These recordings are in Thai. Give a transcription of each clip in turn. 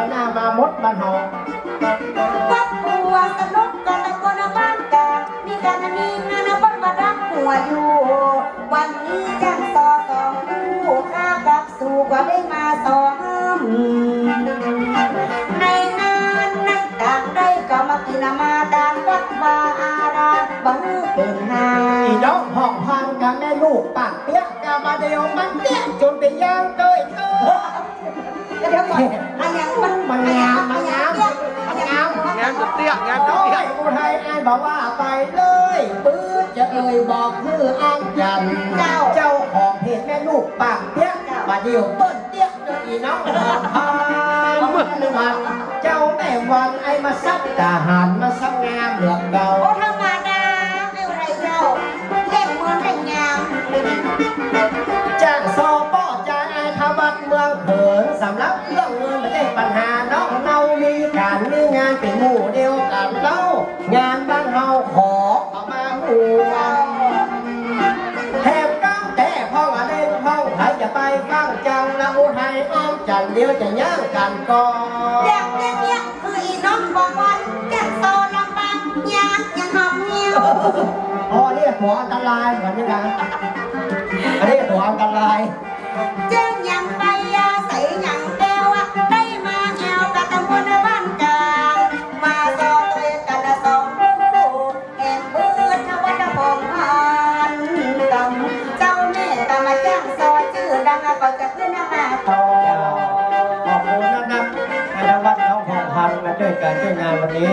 วหน้ามามดมันหอกวัดบัวสนุกกันตะโกนบ้านกามีการมีงานบ้านมาดักหัวอยู่ วันนี้จ้างต่อสองคู่ข้ากับสู่กว่าได้มาต่อห้ามในงานนั้นต่างได้ก็มากินมาดานวัดวาอารามบังเป็นหาอีน้องห้องพันกับแม่ลูกปากเปียกกามาเดียวมันเตี้ยจนไปย่างเตย เธอเดี๋ยวก่อนอันยังมันมันงามมันงามมันงามงานจะเตี้ยงานจะโอ้เตี้ยยอุทัยไอ้บอกว่าไปเลยปื้ดจะเอ่ยบอกคืออังจันเจ้าเจ้าของเพจแม่ลูกปากเปียกมาเดียวเปิ้นเตี้ยจนอีน้องห้องพันมันเจ้าแม่วันไอ้มาซับทหารมาซับงามเหลือกเก่าโอ้ธรรมดา ขอเอามาห่วงแถมก้าวแต่พ่อว่าเล่นพ่อใครจะไปฟังจังละอุทัยอ้อมจันเดียวจะย่างกันก่อนอย่างเนี้ยเนี่ยคืออีน้องบอกว่าแก้โตลำบากยากยังหอมเหี่ยวอ๋อนี่หัวอันตรายเหมือนกันนะอันนี้หัวอันตรายเจ้ นมาช่วยกันช่วยงานวันนี้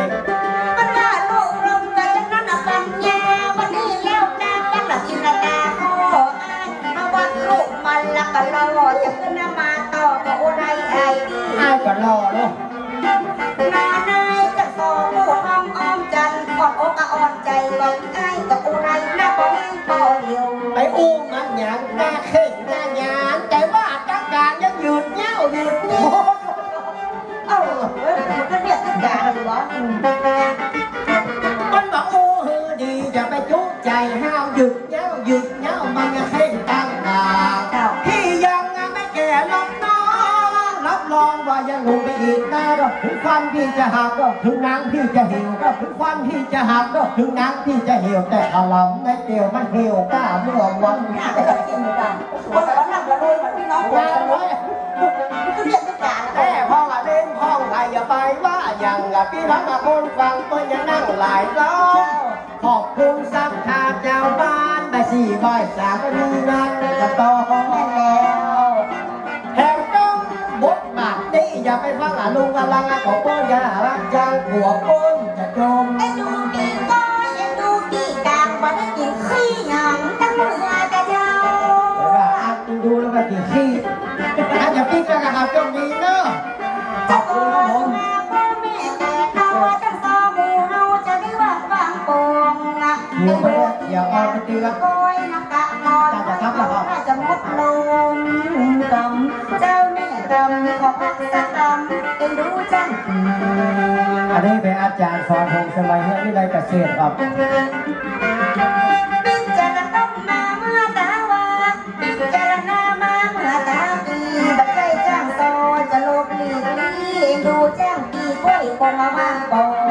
มันว่าลูกลมกันจังนั้นอะปัญญาวันนี้แล้วกากันละกินละตาขออ้ายมาวัดลูกมันละกันรอจะขึ้นมาต่อก็อุไรไอ้ดีอ้ายก็รอเนาะนานายจะสอผู้ห้อมอ้อมจันอ่อนอกอ่อนใจบอกไอ้กับอุไรหน้าบ่แห้งบ่เหี่ยวไปอู้มันหยังหน้าเข่ มันยังเข่งตั้งตาเจ้าพี่ยังไม่แก่หรอกน้องรับรองว่ายังหนุ่มไปอีกนานหรอกถึงฟันพี่จะหักก็ถึงนังพี่จะเหี่ยวก็ถึงฟันพี่จะหักก็ถึงนังพี่จะเหี่ยวแต่ขลำในเตียวมันเหี่ยวกล้าเมื่อวันหน้าก็จะกินเหมือนกันคนแต่ว่าหนักละเลยเหมือนพี่น้องคนงานกันไว้มันก็เรียกกันด่านะแม่พ่อว่าเล่นพ่องใครอย่าไปว่าอย่างกับพี่น้องมาคนฟังเปิ้นยังนั่งหลายล้อข อบคุณสักทาเจ้าบ้านได้สี่ใบายสามก็มีงานจะต่อแม่แล้วแถมต้องบทบาทนี้อย่าไปฟังอะลุงกำลังอะของเปิ้นอย่ารักจังหัวปิ้นจะจมไอ้ดูดีก้อยไอ้ดูดีกลางบ่ได้กินขี้หยังตั้งเมื่อแต่เจ้าดูแล้วก็กี่ขี้ นะเดี๋ยวไปเลยอย่าเอาไปตีกันก้อยนักกะนอนถ้าจะมุดลมกำเจ้าแม่กำขอพักสักกำเอ็นดูจังอันนี้เป็นอาจารย์สอนผมสมัยเรียนวิไลเกษตรครับจะลบหลีกลีเอ็นดูแจ้งปีกล้วยคงมาว่างปอง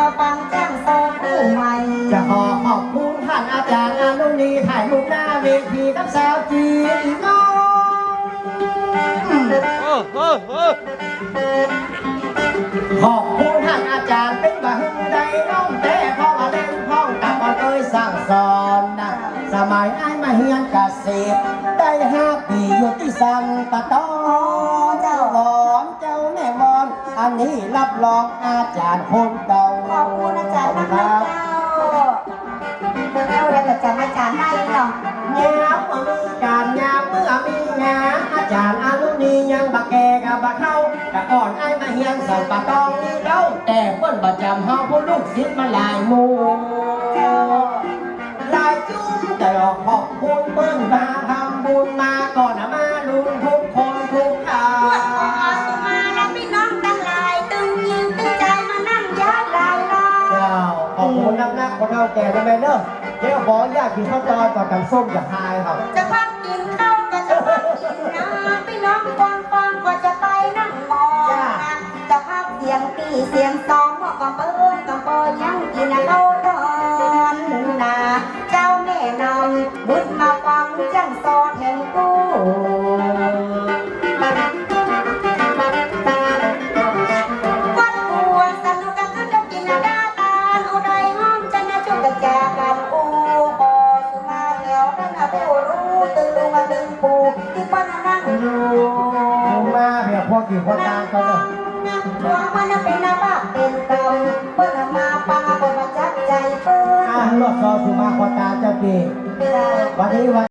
มาฟังจ้างโซผู้ใหม่ จะขอขอบคุณท่านอาจารย์อนุนีถ่ายรูปหน้าเวทีกับสาวจีนน้องเออเออเออขอบคุณท่านอาจารย์เป็นบะหึงใดน้องแต่พ่อมาเล่นพ่องกับมาเคยสั่งสอนนะสมัยไอ้มาเฮียนเกษตรได้ห้าปีอยู่ที่สันปะตอเจ้าหลอนเจ้าแม่วอนอันนี้รับรองอาจารย์คนเก่า ขอบคุณอาจารย์มากคนะรับเจ้าเอาอะไรกับจำอาจารย์ให้เนาะยามเมื่อมีการยามเมื่อมีงานอาจารย์อนุนียังบักแกกับบักเข้าแต่ก่อนไอ้มาเฮียนสั่งปะตองนี่เราแต่เปิ้นประจำเฮาผู้ลูกศิษย์มาหลายหมู่หลายจุ้มแต่ออกขอบคุณเปิ้นมาทำบุญมาก่อน ออยวขออยากกินข้าวจอยต่อกันส้มจากทายครับ จะพักกินข้าวก็จะพักกินน้ำพี่น้องฟังฟังก็จะไปนั่งมองนะจะพักเสียงตีเสียงสองบอกกับเปิ้ลกับเปิ้ลยังกินข้าว มาเพียพวกกี่คนตามเขาเลยนักตัวมันเป็นนาบ้าเป็นกรรมเปิ้ลมาปังเปิ้ลมาจับใจเปิ้ลอะรถซอสุมาควาตาเจ้าปีไม่ได้วันนี้วัน